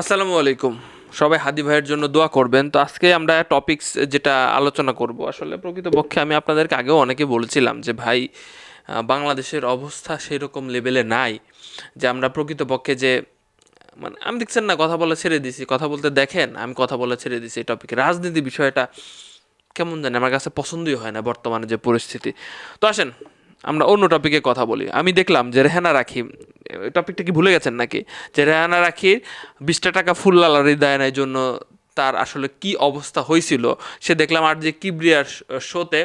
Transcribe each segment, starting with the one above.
আসসালামু আলাইকুম। সবাই হাদি ভাইয়ের জন্য দোয়া করবেন। তো আজকে আমরা টপিকস যেটা আলোচনা করব আসলে প্রকৃতপক্ষে আমি আপনাদেরকে আগেও অনেকে বলেছিলাম যে, ভাই বাংলাদেশের অবস্থা সেরকম লেভেলে নাই যে আমরা প্রকৃতপক্ষে যে মানে আমি দেখছেন না, কথা বলে ছেড়ে দিছি। কথা বলতে দেখেন, আমি কথা বলে ছেড়ে দিছি এই টপিকে রাজনীতি বিষয়টা কেমন জানি আমার কাছে পছন্দই হয় না বর্তমানে যে পরিস্থিতি। তো আসেন, আমরা অন্য টপিকে কথা বলি। আমি দেখলাম যে রেহানা রাখি টপিকটা কি ভুলে গেছেন নাকি? যে রেহানা রাখির বিশটা টাকা ফুল লালারি দেয়নের জন্য তার আসলে কি অবস্থা হয়েছিল, সে দেখলাম আর যে কিবরিয়ার শোতে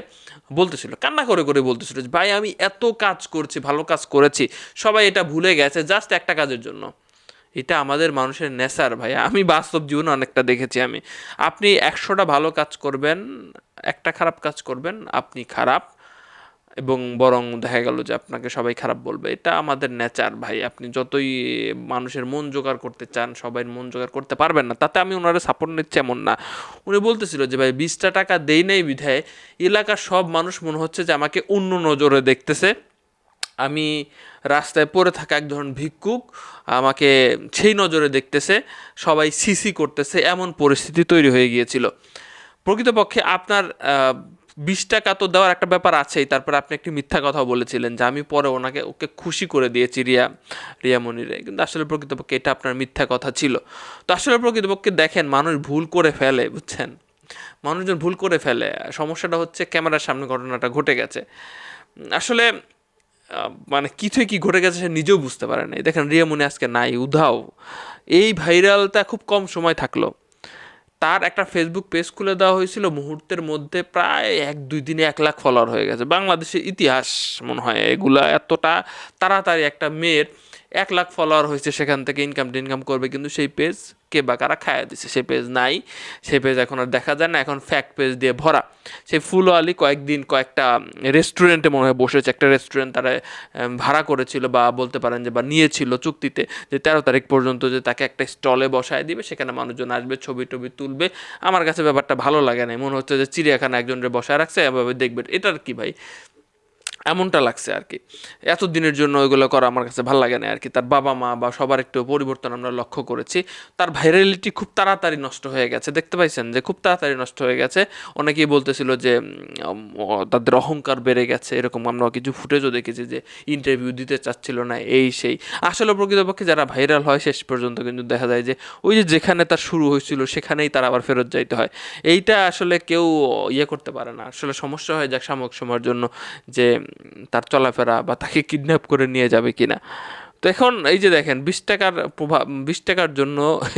বলতেছিল, কান্না করে করে বলতেছিল ভাই, আমি এত কাজ করছি, ভালো কাজ করেছি, সবাই এটা ভুলে গেছে জাস্ট একটা কাজের জন্য। এটা আমাদের মানুষের নেশার ভাই, আমি বাস্তব জীবনে অনেকটা দেখেছি আমি। আপনি একশোটা ভালো কাজ করবেন, একটা খারাপ কাজ করবেন, আপনি খারাপ। এবং বরং দেখা গেল যে আপনাকে সবাই খারাপ বলবে। এটা আমাদের নেচার ভাই। আপনি যতই মানুষের মন জোগাড় করতে চান, সবাই মন জোগাড় করতে পারবেন না। তাতে আমি ওনারা সাপোর্ট নিচ্ছি এমন না। উনি বলতেছিল যে, ভাই, বিশটা টাকা দেই নাই বিধায় এলাকার সব মানুষ মনে হচ্ছে যে আমাকে অন্য নজরে দেখতেছে। আমি রাস্তায় পড়ে থাকা এক ধরনের ভিক্ষুক, আমাকে সেই নজরে দেখতেছে, সবাই সিসি করতেছে। এমন পরিস্থিতি তৈরি হয়ে গিয়েছিল। প্রকৃতপক্ষে আপনার বিশ টাকা তো দেওয়ার একটা ব্যাপার আছেই। তারপর আপনি একটি মিথ্যা কথা বলেছিলেন যে আমি পরে ওনাকে, ওকে খুশি করে দিয়েছি রিয়া রিয়া মনিরে। কিন্তু আসলে প্রকৃতপক্ষে এটা আপনার মিথ্যা কথা ছিল। তো আসলে প্রকৃতপক্ষে দেখেন, মানুষ ভুল করে ফেলে, বুঝছেন? মানুষজন ভুল করে ফেলে। সমস্যাটা হচ্ছে ক্যামেরার সামনে ঘটনাটা ঘটে গেছে। আসলে মানে কিছুই কি ঘটে গেছে সে নিজেও বুঝতে পারে না দেখেন, রিয়া মনে আজকে নাই, উধাও। এই ভাইরালটা খুব কম সময় থাকল। তার একটা ফেসবুক পেজ খুলে দেওয়া হয়েছিল। মুহূর্তের মধ্যে প্রায় এক, দুই দিনে এক লাখ ফলোয়ার হয়ে গেছে। বাংলাদেশের ইতিহাস মনে হয় এগুলা এতটা তাড়াতাড়ি একটা মেয়ের এক লাখ ফলোয়ার হয়েছে, সেখান থেকে ইনকাম টিনকাম করবে, কিন্তু সেই পেজ কে বা কারা খায়া দিছে? সেই পেজ নাই, সেই পেজ এখন আর দেখা যায় না, এখন ফ্যাক্ট পেজ দিয়ে ভরা। সেই ফুলো আলী কয়েকদিন কয়েকটা রেস্টুরেন্টে মনে হয় বসেছে, একটা রেস্টুরেন্ট তারা ভাড়া করেছিল বা বলতে পারেন যে বা নিয়েছিল চুক্তিতে, যে তেরো তারিখ পর্যন্ত যে তাকে একটা স্টলে বসায় দিবে, সেখানে মানুষজন আসবে, ছবি টবি তুলবে। আমার কাছে ব্যাপারটা ভালো লাগে না মনে হচ্ছে যে চিড়িয়াখানা একজনের বসায় রাখছে, এভাবে দেখবে। এটার কি ভাই? এমনটা লাগছে আর কি এত দিনের জন্য ওইগুলো করা আমার কাছে ভালো লাগে না আর কি তার বাবা মা বা সবার একটু পরিবর্তন আমরা লক্ষ্য করেছি। তার ভাইরালিটি খুব তাড়াতাড়ি নষ্ট হয়ে গেছে। দেখতে পাইছেন যে খুব তাড়াতাড়ি নষ্ট হয়ে গেছে। অনেকেই বলতেছিল যে তাদের অহংকার বেড়ে গেছে। এরকম আমরা কিছু ফুটেজও দেখেছি যে ইন্টারভিউ দিতে চাচ্ছিল না, এই সেই। আসলে প্রকৃতপক্ষে যারা ভাইরাল হয়, শেষ পর্যন্ত কিন্তু দেখা যায় যে ওই যে যেখানে তার শুরু হয়েছিল, সেখানেই তার আবার ফেরত যাইতে হয়। এইটা আসলে কেউ ইয়ে করতে পারে না। আসলে সমস্যা হয় যাক সাময়িক সময়ের জন্য যে তার চলাফেরা বা তাকে কিডন্যাপ করে নিয়ে যাবে কি না তো এখন এই যে দেখেন, বিশ টাকার প্রভাব বিশ টাকার জন্য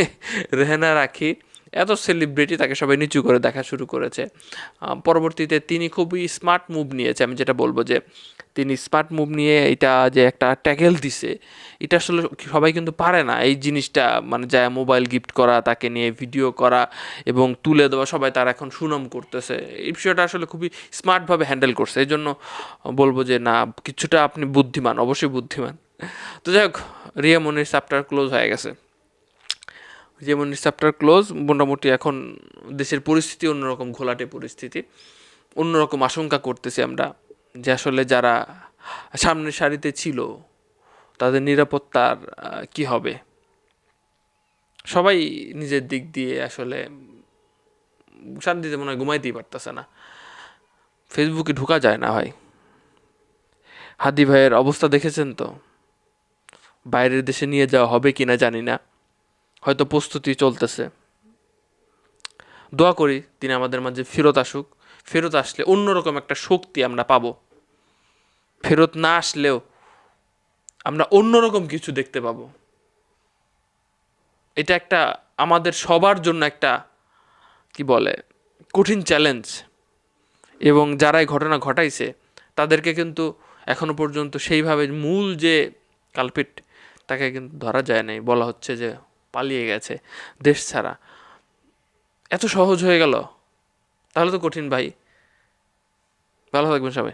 রেহেনা রাখি এত সেলিব্রিটি তাকে সবাই নিচু করে দেখা শুরু করেছে। পরবর্তীতে তিনি খুবই স্মার্ট মুভ নিয়েছে, আমি যেটা বলব যে, তিনি স্মার্ট মুভ নিয়ে এটা যে একটা ট্যাকেল দিছে, এটা আসলে সবাই কিন্তু পারে না। এই জিনিসটা মানে যা মোবাইল গিফট করা, তাকে নিয়ে ভিডিও করা এবং তুলে দেওয়া, সবাই তার এখন সুনাম করতেছে। এই বিষয়টা আসলে খুবই স্মার্টভাবে হ্যান্ডেল করছে। এই জন্য বলব যে, না, কিছুটা আপনি বুদ্ধিমান, অবশ্যই বুদ্ধিমান। তো যাই হোক, রিয়া মনির চ্যাপ্টার ক্লোজ হয়ে গেছে। রিয়া মনির চ্যাপ্টার ক্লোজ মোটামুটি এখন দেশের পরিস্থিতি অন্যরকম, ঘোলাটে পরিস্থিতি। অন্যরকম আশঙ্কা করতেছি আমরা যে আসলে যারা সামনের সারিতে ছিল, তাদের নিরাপত্তার কি হবে? সবাই নিজের দিক দিয়ে আসলে শান্তিতে মনে হয় ঘুমাইতেই পারতেছে না। ফেসবুকে ঢোকা যায় না ভাই। হাদি ভাইয়ের অবস্থা দেখেছেন তো? বাইরের দেশে নিয়ে যাওয়া হবে কি না জানি না। হয়তো প্রস্তুতি চলতেছে। দোয়া করি তিনি আমাদের মাঝে ফেরত আসুক। ফেরত আসলে অন্যরকম একটা শক্তি আমরা পাবো। ফেরত না আসলেও আমরা অন্যরকম কিছু দেখতে পাবো। এটা একটা আমাদের সবার জন্য একটা, কি বলে, কঠিন চ্যালেঞ্জ এবং যারা এই ঘটনা ঘটাইছে, তাদেরকে কিন্তু এখনও পর্যন্ত সেইভাবে মূল যে কালপিট তাকে কিন্তু ধরা যায় নাই। বলা হচ্ছে যে পালিয়ে গেছে দেশ ছাড়া। এত সহজ হয়ে গেল? তাহলে তো কঠিন ভাই। ভালো থাকবেন সবাই।